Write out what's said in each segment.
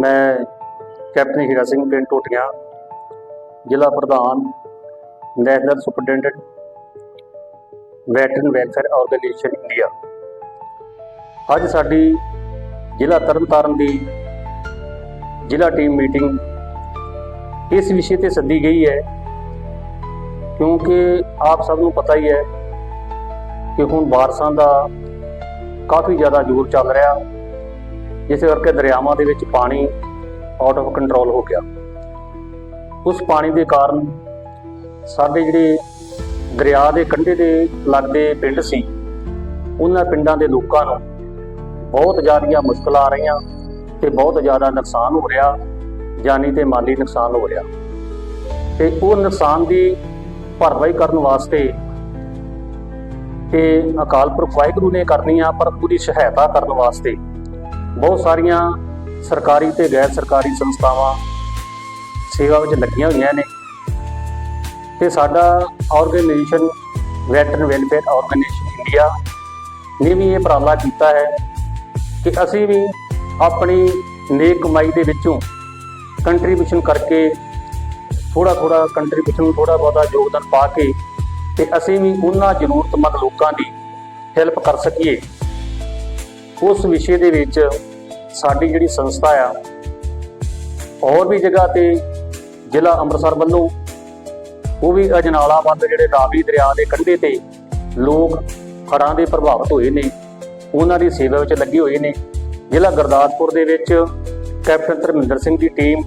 ਮੈਂ ਕੈਪਟਨ ਹੀਰਾ ਸਿੰਘ ਪਿੰਡ ਟੋਟੀਆਂ ਜ਼ਿਲ੍ਹਾ ਪ੍ਰਧਾਨ, national superintendent, veteran welfare organisation India. ਅੱਜ ਸਾਡੀ ਜ਼ਿਲ੍ਹਾ ਤਰਨਤਾਰਨ ਦੀ ਜ਼ਿਲ੍ਹਾ ਟੀਮ ਮੀਟਿੰਗ ਇਸ ਵਿਸ਼ੇ ਤੇ ਸੱਦੀ ਗਈ ਹੈ, ਕਿਉਂਕਿ ਆਪ ਸਭ ਨੂੰ ਪਤਾ ਹੀ ਹੈ ਕਿ ਹੁਣ ਬਾਰਿਸ਼ਾਂ ਦਾ ਕਾਫੀ ਜ਼ਿਆਦਾ ਜ਼ੋਰ ਚੱਲ ਰਿਹਾ। ਜਿਸ ਕਰਕੇ ਦਰਿਆਵਾਂ ਦੇ ਵਿੱਚ ਪਾਣੀ ਆਊਟ ਆਫ ਕੰਟਰੋਲ ਹੋ ਗਿਆ। ਉਸ ਪਾਣੀ ਦੇ ਕਾਰਨ ਸਾਡੇ ਜਿਹੜੇ ਦਰਿਆ ਦੇ ਕੰਢੇ ਦੇ ਲੱਗਦੇ ਪਿੰਡ ਸੀ, ਉਹਨਾਂ ਪਿੰਡਾਂ ਦੇ ਲੋਕਾਂ ਨੂੰ ਬਹੁਤ ਜ਼ਿਆਦੀਆਂ ਮੁਸ਼ਕਲਾਂ ਆ ਰਹੀਆਂ ਤੇ ਬਹੁਤ ਜ਼ਿਆਦਾ ਨੁਕਸਾਨ ਹੋ ਰਿਹਾ, ਜਾਨੀ ਤੇ ਮਾਲੀ ਨੁਕਸਾਨ ਹੋ ਰਿਹਾ। ਤੇ ਉਹ ਨੁਕਸਾਨ ਦੀ ਭਰਪਾਈ ਕਰਨ ਵਾਸਤੇ ਤੇ ਅਕਾਲ ਪੁਰਖ ਵਾਹਿਗੁਰੂ ਨੇ ਕਰਨੀ ਆ, ਪਰ ਪੂਰੀ ਸਹਾਇਤਾ ਕਰਨ ਵਾਸਤੇ ਬਹੁਤ ਸਾਰੀਆਂ ਸਰਕਾਰੀ ਤੇ ਗੈਰ ਸਰਕਾਰੀ ਸੰਸਥਾਵਾਂ ਸੇਵਾ ਵਿੱਚ ਲੱਗੀਆਂ ਹੋਈਆਂ ਨੇ ਤੇ ਸਾਡਾ organisation veteran welfare organisation India ਨੇ ਵੀ ਇਹ ਉਪਰਾਲਾ ਕੀਤਾ ਹੈ ਕਿ ਅਸੀਂ ਵੀ ਆਪਣੀ ਨੇਕ ਕਮਾਈ ਦੇ ਵਿੱਚੋਂ ਕੰਟਰੀਬਿਊਸ਼ਨ ਕਰਕੇ ਥੋੜਾ ਥੋੜਾ ਕੰਟਰੀਬਿਊਸ਼ਨ ਥੋੜਾ ਬਹੁਤਾ ਯੋਗਦਾਨ ਪਾ ਕੇ ਤੇ ਅਸੀਂ ਵੀ ਉਹਨਾਂ ਜ਼ਰੂਰਤਮੰਦ ਲੋਕਾਂ ਦੀ ਹੈਲਪ ਕਰ ਸਕੀਏ। ਉਸ ਵਿਸ਼ੇ ਦੇ ਵਿੱਚ ਸਾਡੀ ਜਿਹੜੀ ਸੰਸਥਾ ਆ, ਹੋਰ ਵੀ ਜਗ੍ਹਾ ਤੇ ਜ਼ਿਲ੍ਹਾ ਅੰਮ੍ਰਿਤਸਰ ਵੱਲੋਂ ਉਹ ਵੀ ਅਜਨਾਲਾ ਬੰਦ ਜਿਹੜੇ ਰਾਵੀ ਦਰਿਆ ਦੇ ਕੰਢੇ ਤੇ ਲੋਕ ਹੜ੍ਹਾਂ ਦੇ ਪ੍ਰਭਾਵਿਤ ਹੋਏ ਨੇ, ਉਹਨਾਂ ਦੀ ਸੇਵਾ ਵਿੱਚ ਲੱਗੇ ਹੋਏ ਨੇ। ਜ਼ਿਲ੍ਹਾ ਗੁਰਦਾਸਪੁਰ ਦੇ ਵਿੱਚ ਕੈਪਟਨ ਧਰਮਿੰਦਰ ਸਿੰਘ ਦੀ ਟੀਮ,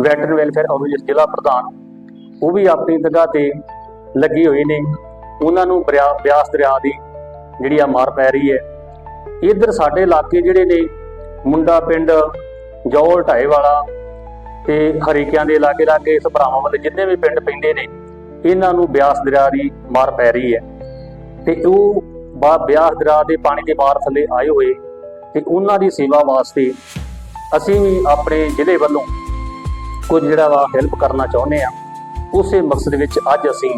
ਵੈਟਰਨ ਵੈਲਫੇਅਰ ਆਰਗੇਨਾਈਜੇਸ਼ਨ ਜ਼ਿਲ੍ਹਾ ਪ੍ਰਧਾਨ, ਉਹ ਵੀ ਆਪਣੀ ਜਗ੍ਹਾ ਤੇ ਲੱਗੇ ਹੋਏ ਨੇ। ਉਹਨਾਂ ਨੂੰ ਬਰਿਆ- ਬਿਆਸ ਦਰਿਆ ਦੀ ਜਿਹੜੀ ਆ ਮਾਰ ਪੈ ਰਹੀ ਹੈ। ਇੱਧਰ ਸਾਡੇ ਇਲਾਕੇ ਜਿਹੜੇ ਨੇ, ਮੁੰਡਾ ਪਿੰਡ ਜੌਲ ਢਾਏ ਵਾਲਾ ਤੇ ਹਰੀਕਿਆਂ ਦੇ ਇਲਾਕੇ ਲਾਗੇ ਇਸ ਭਰਾਵਾਂ ਵਾਲੇ ਜਿੰਨੇ ਵੀ ਪਿੰਡ ਪੈਂਦੇ ਨੇ, ਇਹਨਾਂ ਨੂੰ ਬਿਆਸ ਦਰਿਆ ਦੀ ਮਾਰ ਪੈ ਰਹੀ ਹੈ। ਤੇ ਉਹ ਬਾ ਬਿਆਸ ਦਰਿਆ ਦੇ ਪਾਣੀ ਦੇ ਮਾਰ ਥੱਲੇ ਆਏ ਹੋਏ ਤੇ ਉਹਨਾਂ ਦੀ ਸੇਵਾ ਵਾਸਤੇ ਅਸੀਂ ਵੀ ਆਪਣੇ ਜ਼ਿਲ੍ਹੇ ਵੱਲੋਂ ਕੁਝ ਜਿਹੜਾ ਵਾ ਹੈਲਪ ਕਰਨਾ ਚਾਹੁੰਦੇ ਆ ਉਸੇ ਮਕਸਦ ਵਿੱਚ ਅੱਜ ਅਸੀਂ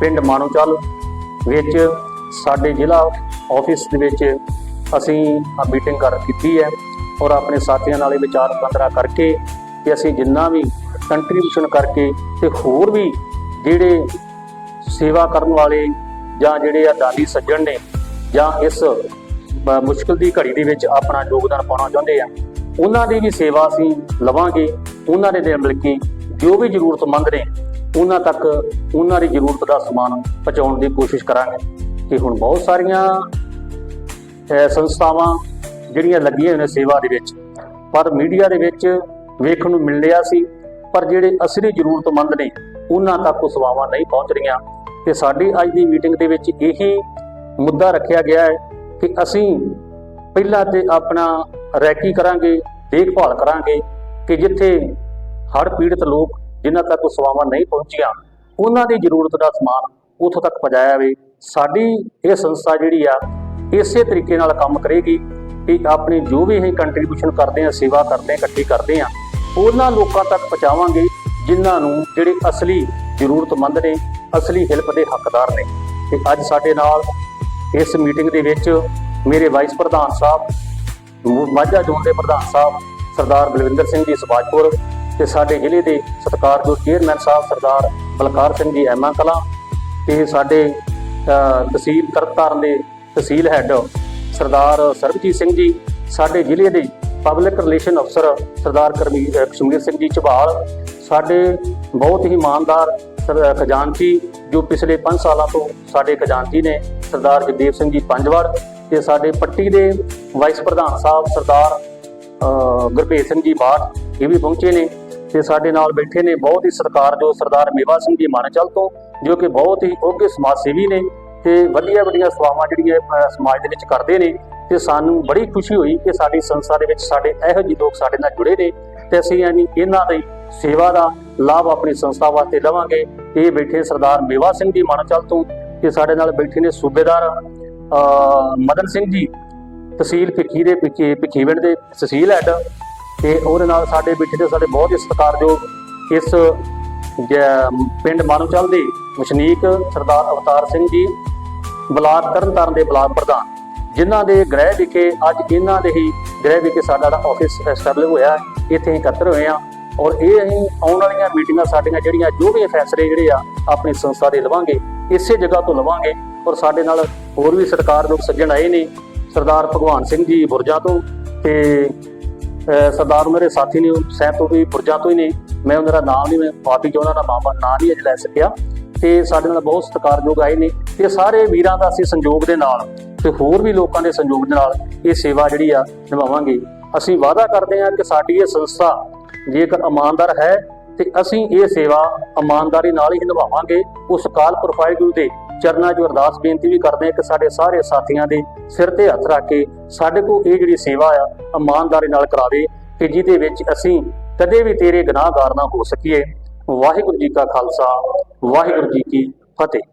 ਪਿੰਡ ਮਾਨੋਚਲ ਵਿੱਚ ਸਾਡੇ ਜ਼ਿਲ੍ਹਾ ਆਫਿਸ ਦੇ ਵਿੱਚ ਅਸੀਂ ਮੀਟਿੰਗ ਕਰ ਕੀਤੀ ਹੈ ਔਰ ਆਪਣੇ ਸਾਥੀਆਂ ਨਾਲ ਇਹ ਵਿਚਾਰ ਵਟਾਂਦਰਾ ਕਰਕੇ ਕਿ ਅਸੀਂ ਜਿੰਨਾ ਵੀ ਕੰਟਰੀਬਿਊਸ਼ਨ ਕਰਕੇ ਤੇ ਹੋਰ ਵੀ ਜਿਹੜੇ ਸੇਵਾ ਕਰਨ ਵਾਲੇ ਜਾਂ ਜਿਹੜੇ ਆ ਦਾਨੀ ਸੱਜਣ ਨੇ ਜਾਂ ਇਸ ਮੁਸ਼ਕਲ ਦੀ ਘੜੀ ਦੇ ਵਿੱਚ ਆਪਣਾ ਯੋਗਦਾਨ ਪਾਉਣਾ ਚਾਹੁੰਦੇ ਆ, ਉਹਨਾਂ ਦੀ ਵੀ ਸੇਵਾ ਅਸੀਂ ਲਵਾਂਗੇ, ਉਹਨਾਂ ਦੇ ਨਾਲ ਮਿਲ ਕੇ ਜੋ ਵੀ ਜ਼ਰੂਰਤਮੰਦ ਨੇ ਉਹਨਾਂ ਤੱਕ ਉਹਨਾਂ ਦੀ ਜ਼ਰੂਰਤ ਦਾ ਸਮਾਨ ਪਹੁੰਚਾਉਣ ਦੀ ਕੋਸ਼ਿਸ਼ ਕਰਾਂਗੇ। ਕਿ ਹੁਣ ਬਹੁਤ ਸਾਰੀਆਂ ਸੰਸਥਾਵਾਂ ਜਿਹੜੀਆਂ ਲੱਗੀਆਂ ਨੇ ਸੇਵਾ ਦੇ ਵਿੱਚ। ਪਰ ਮੀਡੀਆ ਦੇ ਵਿੱਚ ਵੇਖਣ ਨੂੰ ਮਿਲ ਰਿਹਾ ਸੀ, ਪਰ ਜਿਹੜੇ ਅਸਲੀ ਜ਼ਰੂਰਤਮੰਦ ਨੇ, ਉਹਨਾਂ ਤੱਕ ਉਹ ਸੇਵਾਵਾਂ ਨਹੀਂ ਪਹੁੰਚ ਰਹੀਆਂ। ਤੇ ਸਾਡੀ ਅੱਜ ਦੀ ਮੀਟਿੰਗ ਦੇ ਵਿੱਚ ਇਹੀ ਮੁੱਦਾ ਰੱਖਿਆ ਗਿਆ ਹੈ ਕਿ ਅਸੀਂ ਪਹਿਲਾਂ ਤੇ ਆਪਣਾ ਰੈਕੀ ਕਰਾਂਗੇ, ਦੇਖਭਾਲ ਕਰਾਂਗੇ ਕਿ ਜਿੱਥੇ ਹੜ੍ਹ ਪੀੜਤ ਲੋਕ ਜਿਨ੍ਹਾਂ ਤੱਕ ਉਹ ਸੇਵਾਵਾਂ ਨਹੀਂ ਪਹੁੰਚੀਆਂ, ਉਹਨਾਂ ਦੀ ਜ਼ਰੂਰਤ ਦਾ ਸਮਾਨ ਉੱਥੋਂ ਤੱਕ ਪਹੁੰਚਾਇਆ ਜਾਵੇ। ਸਾਡੀ ਇਹ ਸੰਸਥਾ ਜਿਹੜੀ ਆ ਇਸੇ ਤਰੀਕੇ ਨਾਲ ਕੰਮ ਕਰੇਗੀ ਕਿ ਆਪਣੀ ਜੋ ਵੀ ਇਹ ਕੰਟਰੀਬਿਊਸ਼ਨ ਕਰਦੇ ਆ ਸੇਵਾ ਕਰਦੇ ਆ ਇਕੱਠੀ ਕਰਦੇ ਆ ਉਹਨਾਂ ਲੋਕਾਂ ਤੱਕ ਪਹੁੰਚਾਵਾਂਗੇ ਜਿਨ੍ਹਾਂ ਨੂੰ ਜਿਹੜੇ ਅਸਲੀ ਜ਼ਰੂਰਤਮੰਦ ਨੇ, ਅਸਲੀ ਹੈਲਪ ਦੇ ਹੱਕਦਾਰ ਨੇ। ਤੇ ਅੱਜ ਸਾਡੇ ਨਾਲ ਇਸ ਮੀਟਿੰਗ ਦੇ ਵਿੱਚ ਮੇਰੇ ਵਾਈਸ ਪ੍ਰਧਾਨ ਸਾਹਿਬ ਮਾਝਾ ਜ਼ੋਨ ਦੇ ਪ੍ਰਧਾਨ ਸਾਹਿਬ, ਸਰਦਾਰ ਬਲਵਿੰਦਰ ਸਿੰਘ ਜੀ ਸਬਾਜਪੁਰ ਤੇ ਸਾਡੇ ਜ਼ਿਲ੍ਹੇ ਦੇ ਸਤਿਕਾਰਯੋਗ ਚੇਅਰਮੈਨ ਸਾਹਿਬ ਸਰਦਾਰ ਬਲਕਾਰ ਸਿੰਘ ਜੀ, ਐਮਾ ਕਲਾਂ ਤੇ ਸਾਡੇ ਤਹਿਸੀਲ ਤਰਨਤਾਰਨ ਦੇ ਤਹਿਸੀਲ ਹੈੱਡ ਸਰਦਾਰ ਸਰਬਜੀਤ ਸਿੰਘ ਜੀ ਸਾਡੇ ਜ਼ਿਲ੍ਹੇ ਦੇ ਪਬਲਿਕ ਰਿਲੇਸ਼ਨ ਅਫਸਰ ਸਰਦਾਰ ਕਰਮੀ ਕਸ਼ਮੀਰ ਸਿੰਘ ਜੀ ਝਬਾਲ ਸਾਡੇ ਬਹੁਤ ਹੀ ਇਮਾਨਦਾਰ ਸਰ- ਖਜ਼ਾਨਚੀ ਜੋ ਪਿਛਲੇ 5 ਸਾਲਾਂ ਤੋਂ ਸਾਡੇ ਖਜ਼ਾਨਚੀ ਨੇ ਸਰਦਾਰ ਜਗਦੇਵ ਸਿੰਘ ਜੀ ਪੰਜਵਾੜ ਤੇ ਸਾਡੇ ਪੱਟੀ ਦੇ ਵਾਈਸ ਪ੍ਰਧਾਨ ਸਾਹਿਬ ਸਰਦਾਰ ਅ, ਸਿੰਘ ਜੀ ਬਾਠ ਇਹ ਵੀ ਪਹੁੰਚੇ ਨੇ ਤੇ ਸਾਡੇ ਨਾਲ ਬੈਠੇ ਨੇ ਬਹੁਤ ਹੀ ਸਤਿਕਾਰਯੋਗ ਸਰਦਾਰ ਮੇਵਾ ਸਿੰਘ ਜੀ ਮਾਨਚਲ ਤੋਂ ਜੋ ਕਿ ਬਹੁਤ ਹੀ ਉੱਘੇ ਸਮਾਜ ਸੇਵੀ ਨੇ ਤੇ ਵਧੀਆ ਵੱਡੀਆਂ ਸੇਵਾਵਾਂ ਜਿਹੜੀਆਂ ਅ, ਸਮਾਜ ਦੇ ਵਿੱਚ ਕਰਦੇ ਨੇ ਤੇ ਸਾਨੂੰ ਬੜੀ ਖੁਸ਼ੀ ਹੋਈ ਕਿ ਸਾਡੀ ਸੰਸਥਾ ਦੇ ਵਿੱਚ ਸਾਡੇ ਇਹੋ ਜਿਹੇ ਲੋਕ ਸਾਡੇ ਨਾਲ ਜੁੜੇ ਨੇ ਤੇ ਅਸੀਂ ਯਾਨੀ ਇਹਨਾਂ ਦੀ ਸੇਵਾ ਦਾ ਲਾਭ ਆਪਣੀ ਸੰਸਥਾ ਵਾਸਤੇ ਲਵਾਂਗੇ। ਇਹ ਬੈਠੇ ਸਰਦਾਰ ਮੇਵਾ ਸਿੰਘ ਜੀ ਮਾਨਚਲ ਤੋਂ ਤੇ ਸਾਡੇ ਨਾਲ ਬੈਠੇ ਨੇ ਸੂਬੇਦਾਰ ਅ, ਮਦਨ ਸਿੰਘ ਜੀ ਤਹਿਸੀਲ ਭਿੱਖੀ ਦੇ ਭਿੱਖੀ ਭਿੱਖੀਵਿੰਡ ਦੇ ਤਹਿਸੀਲ ਹੈੱਡ। ਤੇ ਉਹਦੇ ਨਾਲ ਸਾਡੇ ਬੈਠੇ ਦੇ ਸਾਡੇ ਬਹੁਤ ਹੀ ਸਤਿਕਾਰਯੋਗ ਇਸ ਜ- ਪਿੰਡ ਮਾਨੂਚਲ ਦੇ ਵਸਨੀਕ ਸਰਦਾਰ ਅਵਤਾਰ ਸਿੰਘ ਜੀ ਬਲਾਕ ਤਰਨਤਾਰਨ ਦੇ ਬਲਾਕ ਪ੍ਰਧਾਨ, ਜਿਨ੍ਹਾਂ ਦੇ ਗ੍ਰਹਿ ਵਿਖੇ ਅੱਜ ਇਹਨਾਂ ਦੇ ਹੀ ਗ੍ਰਹਿ ਵਿਖੇ ਸਾਡਾ ਜਿਹੜਾ ਆਫਿਸ ਐਸਟੈਬਲਿਸ਼ ਹੋਇਆ ਇੱਥੇ ਅਸੀਂ ਇਕੱਤਰ ਹੋਏ ਆ ਔਰ ਇਹ ਅਸੀਂ ਆਉਣ ਵਾਲੀਆਂ ਮੀਟਿੰਗਾਂ ਸਾਡੀਆਂ ਜਿਹੜੀਆਂ ਜੋ ਵੀ ਫੈਸਲੇ ਜਿਹੜੇ ਆ, ਆਪਣੀ ਸੰਸਥਾ ਦੇ ਲਵਾਂਗੇ, ਇਸੇ ਜਗ੍ਹਾ ਤੋਂ ਲਵਾਂਗੇ ਔਰ ਸਾਡੇ ਨਾਲ ਹੋਰ ਵੀ ਸਰਕਾਰ ਲੋਕ ਸੱਜਣ ਆਏ ਨੇ, ਸਰਦਾਰ ਭਗਵਾਨ ਸਿੰਘ ਜੀ ਬੁਰਜਾ ਤੋਂ ਤੇ, ਅਹ, ਸਰਦਾਰ ਮੇਰੇ ਸਾਥੀ ਨੇ ਸਹਿਬ ਤੋਂ ਵੀ ਬੁਰਜਾ ਤੋਂ ਹੀ ਨੇ, ਮੈਂ ਉਹਨਾਂ ਦਾ ਨਾਮ ਨਹੀਂ, ਮੈਂ ਪਾਰਟੀ ਜੋ ਉਹਨਾਂ ਦਾ ਮਾਮਾ, ਨਾਂ ਨਹੀਂ ਅਜੇ ਲੈ ਸਕਿਆ। ਤੇ ਸਾਡੇ ਨਾਲ ਬਹੁਤ ਸਤਿਕਾਰਯੋਗ ਆਏ ਨੇ ਤੇ ਸਾਰੇ ਵੀਰਾਂ ਦਾ ਅਸੀਂ ਸੰਯੋਗ ਦੇ ਨਾਲ ਤੇ ਹੋਰ ਵੀ ਲੋਕਾਂ ਦੇ ਸੰਯੋਗ ਦੇ ਨਾਲ ਇਹ ਸੇਵਾ ਜਿਹੜੀ ਆ ਨਿਭਾਵਾਂਗੇ। ਅਸੀਂ ਵਾਅਦਾ ਕਰਦੇ ਹਾਂ ਕਿ ਸਾਡੀ ਇਹ ਸੰਸਥਾ ਜੇਕਰ ਇਮਾਨਦਾਰ ਹੈ ਤੇ ਅਸੀਂ ਇਹ ਸੇਵਾ ਇਮਾਨਦਾਰੀ ਨਾਲ ਹੀ ਨਿਭਾਵਾਂਗੇ। ਉਸ ਕਾਲ ਪ੍ਰੋਫਾਈਲ ਗੁਰੂ ਦੇ ਚਰਨਾਂ 'ਚ ਅਰਦਾਸ ਬੇਨਤੀ ਵੀ ਕਰਦੇ ਹਾਂ ਕਿ ਸਾਡੇ ਸਾਰੇ ਸਾਥੀਆਂ ਦੇ ਸਿਰ ਤੇ ਹੱਥ ਰੱਖ ਕੇ ਸਾਡੇ ਕੋਲ ਇਹ ਜਿਹੜੀ ਸੇਵਾ ਆ ਇਮਾਨਦਾਰੀ ਨਾਲ ਕਰਾਵੇ ਕਿ ਜਿਹਦੇ ਵਿੱਚ ਅਸੀਂ ਕਦੇ ਵੀ ਤੇਰੇ ਗੁਨਾਹਗਾਰ ਨਾ ਹੋ ਸਕੀਏ। ਵਾਹਿਗੁਰੂ ਜੀ ਕਾ ਖਾਲਸਾ ਵਾਹਿਗੁਰੂ ਜੀ ਕੀ ਫਤਿਹ।